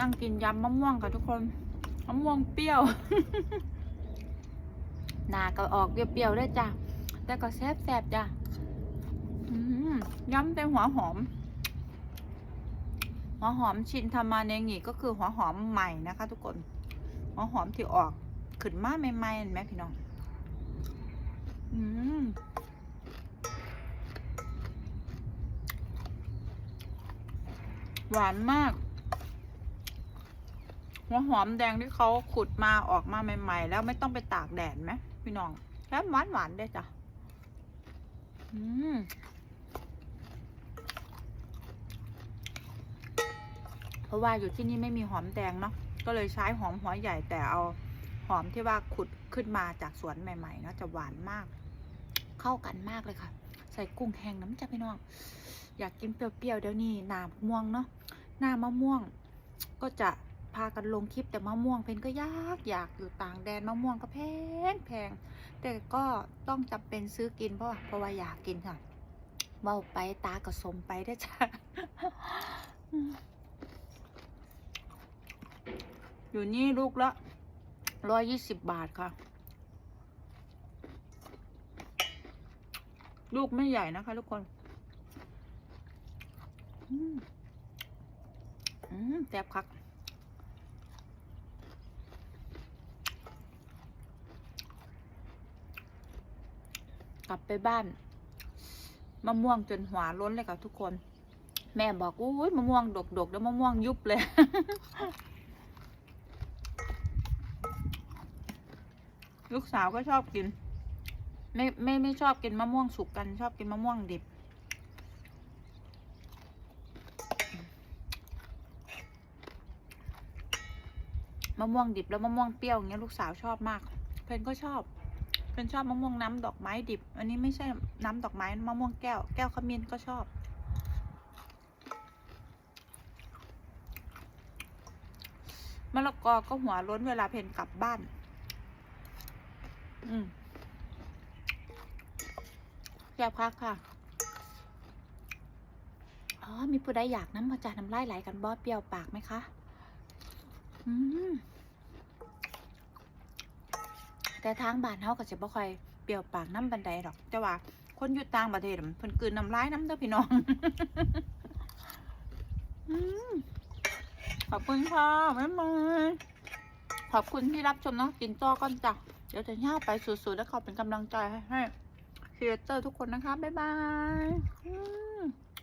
นั่งกินยำมะม่วงค่ะทุกคนมะม่วงเปรี้ยวหนาก็ออกเปรี้ยวๆได้วยจ้ะแต่ก็แซ่บๆจ้ะยำแต่หัวหอม หัวหอมชินทามาเนงิก็คือหัวหอมใหม่นะคะ ทุกคน หัวหอมที่ออกขึ้นมาใหม่ๆเห็นไหมพี่น้องอืมหวานมาก หัวหอมแดงที่เขาขุดมาออกมาใหม่ ๆ แล้วไม่ต้องไปตากแดดไหมพี่น้องแค่หวานหวานๆได้จ้ะอืมเพราะว่าอยู่ที่นี่ไม่มีหอมแดงเนาะก็เลยใช้หอมหัวใหญ่แต่เอาหอมที่ว่าขุดขึ้นมาจากสวนใหม่ๆเนาะจะหวานมาก เข้ากันมากเลยค่ะ ใส่กุ้งแห้งน้ำจ้ะพี่น้อง อยากกินเปรี้ยวๆเดี๋ยวนี้หนามะม่วงเนาะหน้ามะม่วงก็จะ พากันลงคลิปแต่มะม่วงเพนก็ยากอยากอยู่ต่างแดนมะม่วงก็แพงแพงแต่ก็ต้องจำเป็นซื้อกินเพราะว่าเพราะว่าอยากกินค่ะเมาไปตาก็สมไปได้จ้ะอยู่นี่ลูกละร้อยยี่สิบบาทค่ะ ลูกไม่ใหญ่นะคะทุกคนอืมอืมแซ่บคัก กลับไปบ้านมะม่วงจนหัวล้นเลยค่ะทุกคน แม่บอกอุ้ยมะม่วงดกดกๆแล้วมะม่วงยุบเลย ลูกสาวก็ชอบกิน ไม่ไม่ไม่ชอบกินมะม่วงสุกกัน ชอบกินมะม่วงดิบมะม่วงดิบแล้วมะม่วงเปรี้ยวอย่างเงี้ยลูกสาวชอบมาก เพนก็ชอบ เพนชอบมะม่วงน้ำดอกไม้ดิบ อันนี้ไม่ใช่น้ำดอกไม้มะม่วงแก้ว แก้วขมิ้นก็ชอบมะละกอก็หัวล้นเวลาเพนกลับบ้าน อืมแซ่บคักค่ะ อ๋อ มีผู้ใดอยากน้ำมาจาน้ำไลายไหลกันบ่เปรี้ยวปากไหมคะ อืม แต่ทางบ้านเฮาก็จะบ่ค่อยเปรี้ยวปากน้ำบันไดดอก แต่ว่าคนอยู่ต่างประเทศน่ะเพิ่นกลืนน้ำลายน้ำเด้อพี่น้องขอบคุณค่ะบ๊ายบายขอบคุณที่รับชมเนาะกินต่อก่อนจ้ะ เดี๋ยวจะย่าไปสุดๆแล้วขอเป็นกำลังใจให้ให้ครีเอเตอร์ทุกคนนะคะ บ๊ายบาย